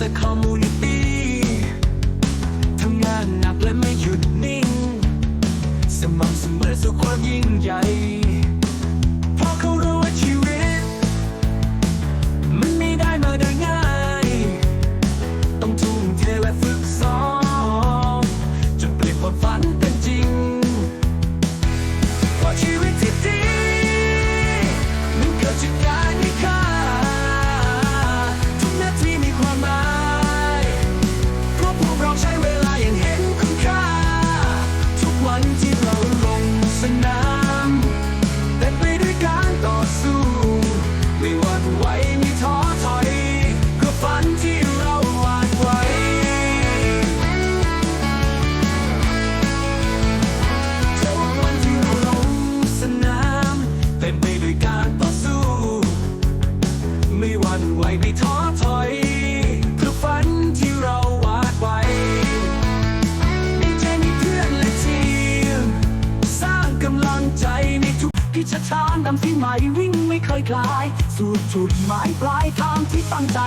the community ทำงานหนักและไม่หยุดนิ่ง สม่ำเสมอสู่ความยิ่งใหญ่ ฟันที่เราลงสนามเต็มไปด้วยการต่อสู้ ไม่หวั่นไหวไม่ท้อถอยเพื่อฝันที่เราวาดไว้ทุกวันที่เราลงสนามเต็มไปด้วยการต่อสู้ ไม่หวั่นไหวไม่ท้อถอย ใจในทุกกิจทางนำที่ใหม่วิ่งไม่เคยคลาย สู่จุดหมายปลายทางที่ตั้งใจ